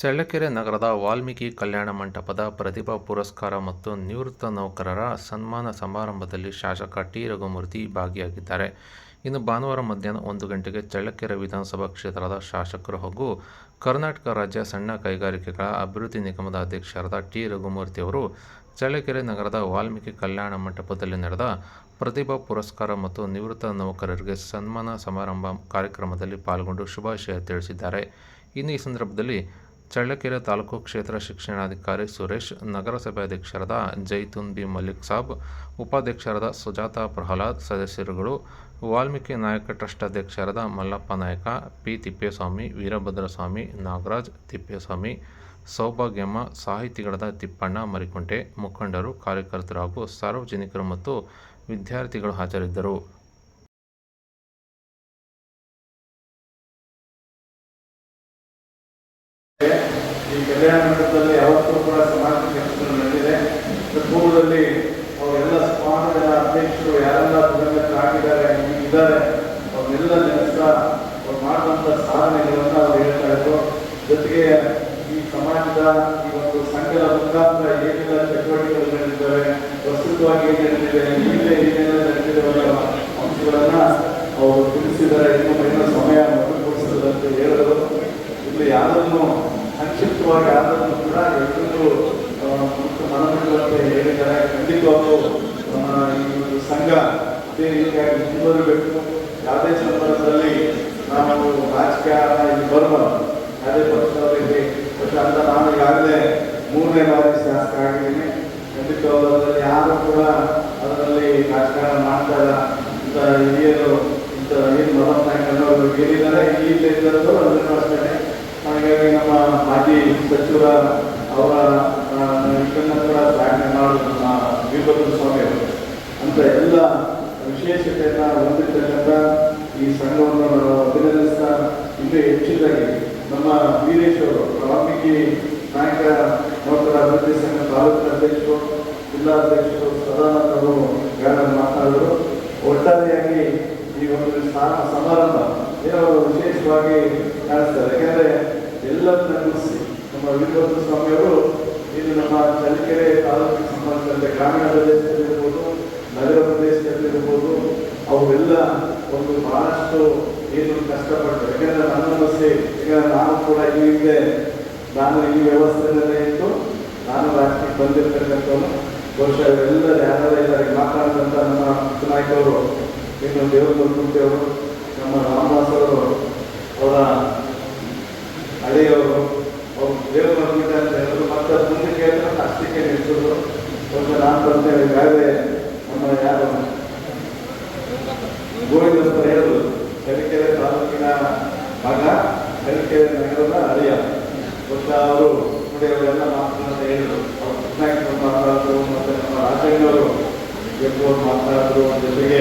ಚಳ್ಳಕೆರೆ ನಗರದ ವಾಲ್ಮೀಕಿ ಕಲ್ಯಾಣ ಮಂಟಪದ ಪ್ರತಿಭಾ ಪುರಸ್ಕಾರ ಮತ್ತು ನಿವೃತ್ತ ನೌಕರರ ಸನ್ಮಾನ ಸಮಾರಂಭದಲ್ಲಿ ಶಾಸಕ ಟಿ. ರಘುಮೂರ್ತಿ ಭಾಗಿಯಾಗಿದ್ದಾರೆ. ಇನ್ನು ಭಾನುವಾರ ಮಧ್ಯಾಹ್ನ ಒಂದು ಗಂಟೆಗೆ ಚಳ್ಳಕೆರೆ ವಿಧಾನಸಭಾ ಕ್ಷೇತ್ರದ ಶಾಸಕರು ಹಾಗೂ ಕರ್ನಾಟಕ ರಾಜ್ಯ ಸಣ್ಣ ಕೈಗಾರಿಕೆಗಳ ಅಭಿವೃದ್ಧಿ ನಿಗಮದ ಅಧ್ಯಕ್ಷರಾದ ಟಿ. ರಘುಮೂರ್ತಿ ಅವರು ಚಳ್ಳಕೆರೆ ನಗರದ ವಾಲ್ಮೀಕಿ ಕಲ್ಯಾಣ ಮಂಟಪದಲ್ಲಿ ನಡೆದ ಪ್ರತಿಭಾ ಪುರಸ್ಕಾರ ಮತ್ತು ನಿವೃತ್ತ ನೌಕರರಿಗೆ ಸನ್ಮಾನ ಸಮಾರಂಭ ಕಾರ್ಯಕ್ರಮದಲ್ಲಿ ಪಾಲ್ಗೊಂಡು ಶುಭಾಶಯ ತಿಳಿಸಿದ್ದಾರೆ. ಇನ್ನು ಈ ಸಂದರ್ಭದಲ್ಲಿ ಚಳ್ಳಕೆರೆ ತಾಲೂಕು ಕ್ಷೇತ್ರ ಶಿಕ್ಷಣಾಧಿಕಾರಿ ಸುರೇಶ್, ನಗರಸಭೆ ಅಧ್ಯಕ್ಷರಾದ ಜೈತುನ್ ಬಿ ಮಲ್ಲಿಕ್ ಸಾಬ್, ಉಪಾಧ್ಯಕ್ಷರಾದ ಸುಜಾತ ಪ್ರಹ್ಲಾದ್ ಸದಸ್ಯರುಗಳು, ವಾಲ್ಮೀಕಿ ನಾಯಕ ಟ್ರಸ್ಟ್ ಅಧ್ಯಕ್ಷರಾದ ಮಲ್ಲಪ್ಪ ನಾಯಕ, ಪಿ ತಿಪ್ಪೇಸ್ವಾಮಿ, ವೀರಭದ್ರಸ್ವಾಮಿ, ನಾಗರಾಜ್ ತಿಪ್ಪೇಸ್ವಾಮಿ, ಸೌಭಾಗ್ಯಮ್ಮ, ಸಾಹಿತಿಗಳಾದ ತಿಪ್ಪಣ್ಣ ಮರಿಕುಂಟೆ, ಮುಖಂಡರು, ಕಾರ್ಯಕರ್ತರು ಹಾಗೂ ಸಾರ್ವಜನಿಕರು ಮತ್ತು ವಿದ್ಯಾರ್ಥಿಗಳು ಹಾಜರಿದ್ದರು. ಈ ಕಲ್ಯಾಣ ಮಂಟಪದಲ್ಲಿ ಯಾವತ್ತೂ ಕೂಡ ಸಮಾಜ ಕೆಲಸಗಳು ನಡೆದಿದೆ. ಪೂರ್ವದಲ್ಲಿ ಅವರೆಲ್ಲ ಸ್ವಾಮಿಗಳ ಅಧ್ಯಕ್ಷರು ಯಾರೆಲ್ಲ ಆಗಿದ್ದಾರೆ ಇದ್ದಾರೆ, ಅವ್ರನ್ನೆಲ್ಲ ನೆನೆಸ್ತಾ ಅವ್ರು ಮಾಡಿದಂಥ ಸಾಧನೆಗಳನ್ನು ಅವ್ರು ಹೇಳ್ತಾ ಇದ್ರು. ಜೊತೆಗೆ ಈ ಸಮಾಜದ ಈ ಒಂದು ಸಂಘದ ಮುಖಾಂತರ ಏನೆಲ್ಲ ಚಟುವಟಿಕೆಗಳು ನಡೆದಿದ್ದಾವೆ, ಪ್ರಸ್ತುತವಾಗಿ ಏನು ನಡೆದಿದೆ ಹಿಂದೆ ಏನೆಲ್ಲ ಅನ್ನೋ ಅಂಶಗಳನ್ನ ಅವರು ತಿಳಿಸಿದ್ದಾರೆ. ಇನ್ನೂ ಸಮಯ ಮೊದಲುಗೊಳಿಸದಂತ ಹೇಳಿದರು ಇಲ್ಲಿ ಯಾರನ್ನು ಸಂಕ್ಷಿಪ್ತವಾಗಿ ಆದರೂ ಕೂಡ ಎಲ್ಲರೂ ಮನಮಂಡಲಕ್ಕೆ ಹೇಳಿದ್ದಾರೆ. ಖಂಡಿತವಾಗೂ ಈ ಸಂಘ ಅದೇ ರೀತಿಯಾಗಿ ಮುಂದುವರಿಬೇಕು. ಯಾವುದೇ ಸಂದರ್ಭದಲ್ಲಿ ನಾವು ರಾಜಕಾರಣ ಇಲ್ಲಿ ಬರಬಾರ್ದು. ಯಾವುದೇ ಪಕ್ಷದಲ್ಲಿ ಪಕ್ಷ ಅಂತ ನಾನು ಈಗಾಗಲೇ ಮೂರನೇ ಬಾರಿ ಶಾಸಕ ಆಗಿದ್ದೀನಿ. ಖಂಡಿತವಾಗೂ ಅದರಲ್ಲಿ ಯಾರು ಕೂಡ ಅದರಲ್ಲಿ ರಾಜಕಾರಣ ಮಾಡ್ತಾ ಇಲ್ಲ. ಇಂಥ ಹಿರಿಯರು, ಇಂಥ ಏನು ಮಹತ್ ಹೇಳಿದ್ದಾರೆ ಇಲ್ಲಿ ಇದ್ದದ್ದು ಅದನ್ನು ಅಷ್ಟೇ ಹಾಗಾಗಿ ನಮ್ಮ ಮಾಜಿ ಸಚಿವರ ಅವರ ಇದನ್ನ ಕೂಡ ಮಾಡೋದು ನಮ್ಮ ವೀರಭದ್ರ ಸ್ವಾಮಿ ಅವರು. ಅಂತ ಎಲ್ಲ ವಿಶೇಷತೆಯನ್ನ ಹೊಂದಿರ್ತಕ್ಕಂಥ ಈ ಸಂಘವನ್ನು ನಾವು ಅಭಿನಂದಿಸ್ತಾ ಇನ್ನೂ ಹೆಚ್ಚಿದಾಗಿ ನಮ್ಮ ವೀರೇಶ್ ಅವರು ವಾಲ್ಮೀಕಿ ನಾಯಕ ನೌಕರ ಅಭಿವೃದ್ಧಿ ಸಂಘ ತಾಲೂಕಿನ ಅಧ್ಯಕ್ಷರು ಜಿಲ್ಲಾಧ್ಯಕ್ಷರು ಸದಾನಂದ ಅವರು ಮಾತನಾಡಿದರು. ಒಟ್ಟಾರೆಯಾಗಿ ಈ ಒಂದು ಸಮಾರಂಭ ಏನೋ ವಿಶೇಷವಾಗಿ ಕಾಣಿಸ್ತಾರೆ ಯಾಕಂದ್ರೆ ಕೂರಿಸಿ ನಮ್ಮ ವೀರಭದ್ರ ಸ್ವಾಮಿಯವರು ಇದು ನಮ್ಮ ಚಳ್ಳಕೆರೆ ತಾಲೂಕಿಗೆ ಸಂಬಂಧಿಸಿದಂತೆ ಗ್ರಾಮೀಣ ಪ್ರದೇಶದಲ್ಲಿರ್ಬೋದು, ನಗರ ಪ್ರದೇಶದಲ್ಲಿರ್ಬೋದು ಅವರೆಲ್ಲ ಒಂದು ಬಹಳಷ್ಟು ಏನು ಕಷ್ಟಪಟ್ಟು, ಯಾಕಂದ್ರೆ ನನ್ನ ಸೇ ಈಗ ನಾನು ಕೂಡ ಹಿಂದೆ ನಾನು ಈ ವ್ಯವಸ್ಥೆಯಲ್ಲೇ ಇದ್ದು, ನಾನು ರಾಜ್ಯಕ್ಕೆ ಬಂದಿರ್ತಕ್ಕಂಥವನು. ಬಹುಶಃ ಇವರೆಲ್ಲರೂ ಯಾರು ಎಲ್ಲರಿಗೆ ಮಾತಾಡಿದಂಥ ನಮ್ಮ ನಾಯಕರು ಇನ್ನು ದೇವರ ಅವರು ನಮ್ಮ ರಾಮದಾಸ್ ಹಳೆಯವರು ಅವ್ರು ದೇವ್ರ ಬಂದ್ಬಿಟ್ಟೆ ಅಂತ ಹೇಳಿದ್ರು, ಮತ್ತೆ ಮುಂದೆ ಕೇಳಿದ್ರೆ ಅಷ್ಟಕ್ಕೆ ನಿಲ್ಸಿದ್ರು ಒಂದು ನಾನು ಬರ್ತೇನೆ ಈಗಾಗಲೇ ನಮ್ಮ ಯಾರು? ಗೋವಿಂದಪ್ಪ ಹೇಳಿದ್ರು. ಚಳ್ಳಕೆರೆ ತಾಲೂಕಿನ ಮಗ ಚಳ್ಳಕೆರೆ ನಗರದ ಹಳೆಯ ಬಹುಶಃ ಅವರು ನೋಡಿ ಅವರೆಲ್ಲ ಮಾತನಾಡ್ತಾ ಹೇಳಿದ್ರು. ಅವ್ರು ಕೃಷ್ಣಾಯಕರು ಮಾತಾಡಿದ್ರು, ಮತ್ತೆ ನಮ್ಮ ರಾಜಣ್ಣವರು ಮಾತಾಡಿದ್ರು, ಜೊತೆಗೆ